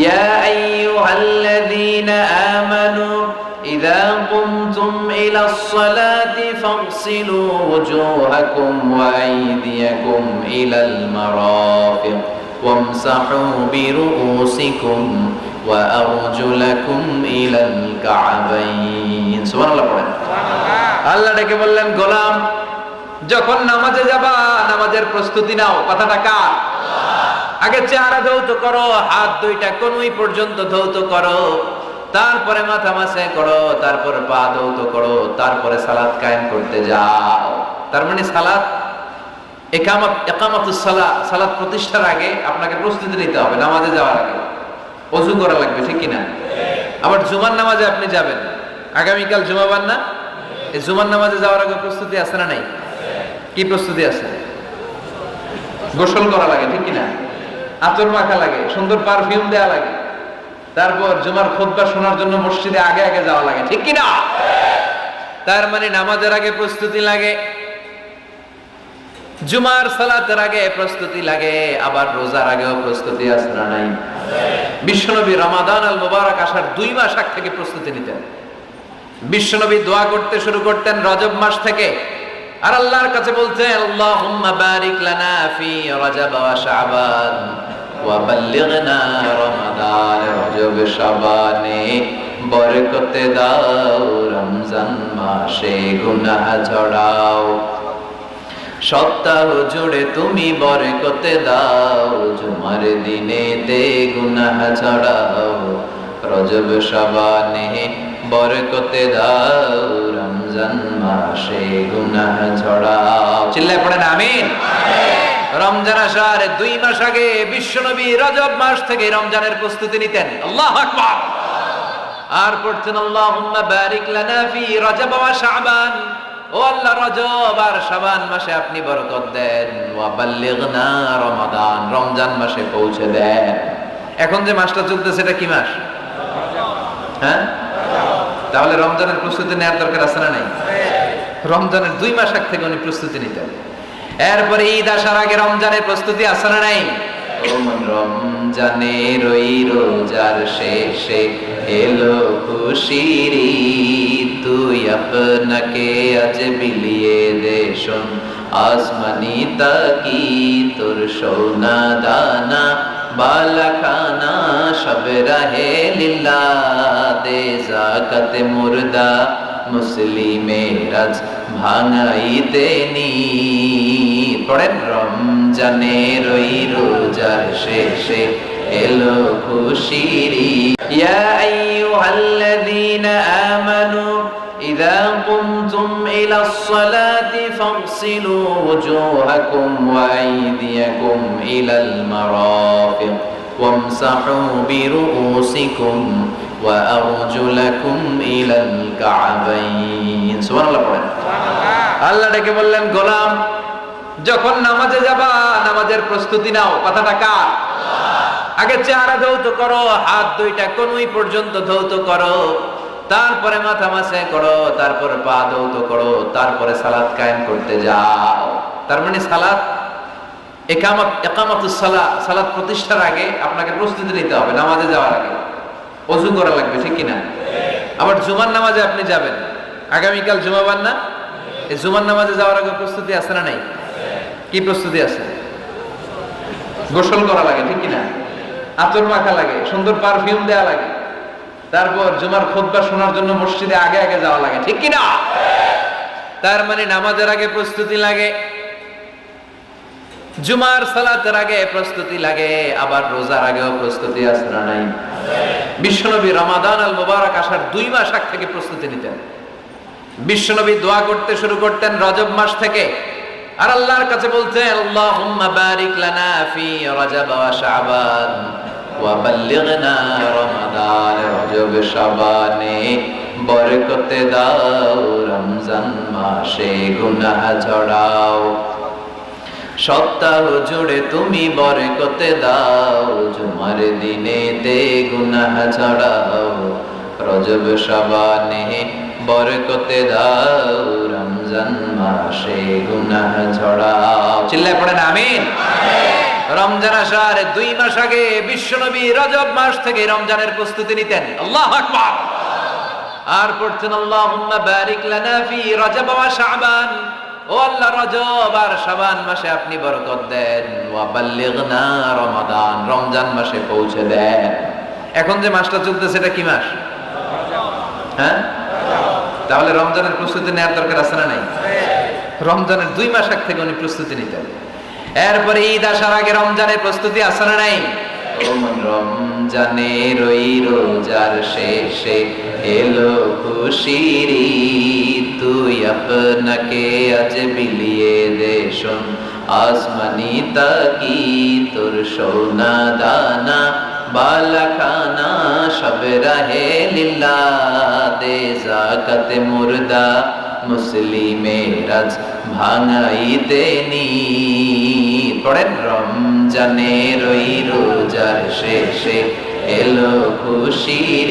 يا أيها الذين آمنوا إذا قمتم إلى الصلاة فاغسلوا وجوهكم وأيديكم إلى المرافق وامسحوا برؤوسكم وأرجلكم إلى الكعبين سبحان الله পড়েন আল্লাহ ডেকে বললেন গোলাম যখন নামাজে যাবা নামাজের প্রস্তুতি নাও কথাটা কার আগে চেহারা ধৌত করো, হাত দুইটা কনুই পর্যন্ত ধৌত করো, তারপরে মাথা মাসে করো, তারপরে পা ধৌত করো, তারপরে সালাদ কায়েম করতে যাও। তার মানে সালাদ একামত, একামতুস সালা, সালাত প্রতিষ্ঠার আগে আপনাকে প্রস্তুতি নিতে হবে, নামাজে যাওয়ার আগে। অজু করা লাগবে, ঠিক কিনা? আবার জুমার নামাজে আপনি যাবেন। আগামীকাল জুমাবার না? এই জুমার নামাজে যাওয়ার আগে প্রস্তুতি আছে না নাই? কি প্রস্তুতি আছে? গোসল করা লাগে, ঠিক কিনা? আতর মাখা লাগে, সুন্দর পারফিউম দেওয়া লাগে। তারপর জুমার খুতবা শোনার জন্য মসজিদে আগে আগে যাওয়া লাগে, ঠিক কিনা? তার মানে নামাজের আগে প্রস্তুতি লাগে, জুমার সালাতের আগে প্রস্তুতি লাগে, আবার রোজার আগেও প্রস্তুতি না নাই? বিশ্বনবী রমাদান আল মুবারক আসার দুই মাস আগ থেকে প্রস্তুতি নিতেন। বিশ্বনবী দোয়া করতে শুরু করতেন রজব মাস থেকে, আর আল্লাহর কাছে বলতেন, আল্লাহুম্মা বারিক লানা ফি রজব ওয়া শাবান। বাল্লিগনা রমাদান রজব শাবানে বরকতে দাও রমজান মাসে গুনাহ ঝড়াও সপ্তাহ জুড়ে তুমি বরকতে দাও, জুমার দিনে দে গুনাহ ছড়াও। রজব শাবানে বরকতে দাও, রমজান মাসে গুনাহ ছড়াও। চিল্লায় পড়েন, আমিন। রমজান আসার দুই মাস আগে বিশ্বনবী রজব মাস থেকে রমজানের প্রস্তুতি নিতেন। আল্লাহ আকবার। আর পড়ছেন আল্লাহুম্মা বারিক লানা ফি রজব ওয়া শাবান। ও আল্লাহ, রজব আর শাবান মাসে আপনি বরকত দেন। ওয়া বাল্লিগনা রমাদান। রমজান মাসে পৌঁছে দেন। এখন যে মাসটা চলতেছে, এটা কি মাস? হ্যাঁ? তাহলে রমজানের প্রস্তুতি নেওয়ার দরকার আছে না নাই? রমজানের দুই মাস আগ থেকে উনি প্রস্তুতি নিতেন। এরপরে ঈদ আসার আগে রমজানের প্রস্তুতি আছে না নাই? রমজানের ওই রোজার শেষে এলো খুশির তুই আপনাকে আজ বিলিয়ে দে আসমানি তাকি তোর সোনা দানা, বালাখানা সব রাহে লীলা। দে জাকাতে মুর্দা। মুসলিমের আজ ভাঙাইতে নি পড়েন রমজানের ওই রোজার শেষে এলো খুশির ইয়া আইয়ুহাল্লাযীনা আমানু إذا قمتم إلى الصلاة فاغسلوا وجوهكم وأيديكم إلى المرافق وامسحوا برؤوسكم وأرجلكم إلى الكعبين سبحان الله পড়েন আল্লাহ ডেকে বললেন গোলাম যখন নামাজে যাবা নামাজের প্রস্তুতি নাও কথাটা কার আগে চেহারা ধৌত করো হাত দুইটা কনুই পর্যন্ত ধৌত করো তারপরে মাথা মাসে করো তারপরে পা ধৌত করো তারপরে সালাত কায়েম করতে যাও তার মানে সালাত একামত একামতুস সালা সালাত প্রতিষ্ঠার আগে আপনাকে প্রস্তুতি নিতে হবে নামাজে যাওয়ার আগে অজু করা লাগবে, ঠিক কিনা? আবার জুমার নামাজে আপনি যাবেন। আগামীকাল জুমাবার না? এই জুমার নামাজে যাওয়ার আগে প্রস্তুতি আছে না নাই? কি প্রস্তুতি আছে? গোসল করা লাগে, ঠিক কিনা? আতর মাখা লাগে, সুন্দর পারফিউম দেওয়া লাগে। তারপর জুমার খুতবা শোনার জন্য মসজিদে আগে আগে যাওয়া লাগে, ঠিক কিনা? তার মানে নামাজের আগে প্রস্তুতি লাগে জুমার সালাতের আগে প্রস্তুতি লাগে, আবার রোজার আগেও প্রস্তুতি আছে না নাই? বিশ্বনবী রমাদান আল মুবারক আসার দুই মাস আগ থেকে প্রস্তুতি নিতেন। বিশ্বনবী দোয়া করতে শুরু করতেন রজব মাস থেকে। আর আল্লাহর কাছে আল্লাহুম্মা বারিক লানা ফি রজব ওয়া শাবান ওয়া বাল্লিগনা রমাদান রজব শাবানে। দাও রমজান মাসে গুনাহ ঝড়াও সপ্তাহ জুড়ে তুমি বরকতে দাও জুমার দিনে দে গুনাহ ছড়াও। রজব শাবানে বরকতে দাও রমজান মাসে গুনাহ ছড়াও। চিল্লায় পড়েন আমিন। রমজান আসার দুই মাস আগে বিশ্বনবী রজব মাস থেকে রমজানের প্রস্তুতি নিতেন। আল্লাহ আকবার। আর পড়তেন আল্লাহুম্মা বারিক লানা ফি রজব ওয়া শাবান। ও আল্লাহ রজব আর মাসে আপনি বরকত দেন। ওয়া বাল্লিগনা রমাদান, রমজান মাসে পৌঁছে দেন। এখন যে মাসটা কি মাস? হ্যাঁ? তাহলে রমজানের প্রস্তুতি নেওয়ার দরকার আছে না নাই? রমজানের দুই মাস আগ থেকে উনি প্রস্তুতি নিতেন। এরপরে ঈদ আসার আগে রমজানের প্রস্তুতি আছে না নাই? রমজানের ওই রোজার শেষে এলো খুশির তুই আপনাকে আজ বিলিয়ে দে শোন। আসমানি তাকি তোর সোনা দানা, বালাখানা সব রাহে লিল্লা দে জাকাতে মুর্দা মুসলিমেরাজ ভাঙাইতে নি। পড়েন রমজানের ওই রোজার শেষে এলো খুশির।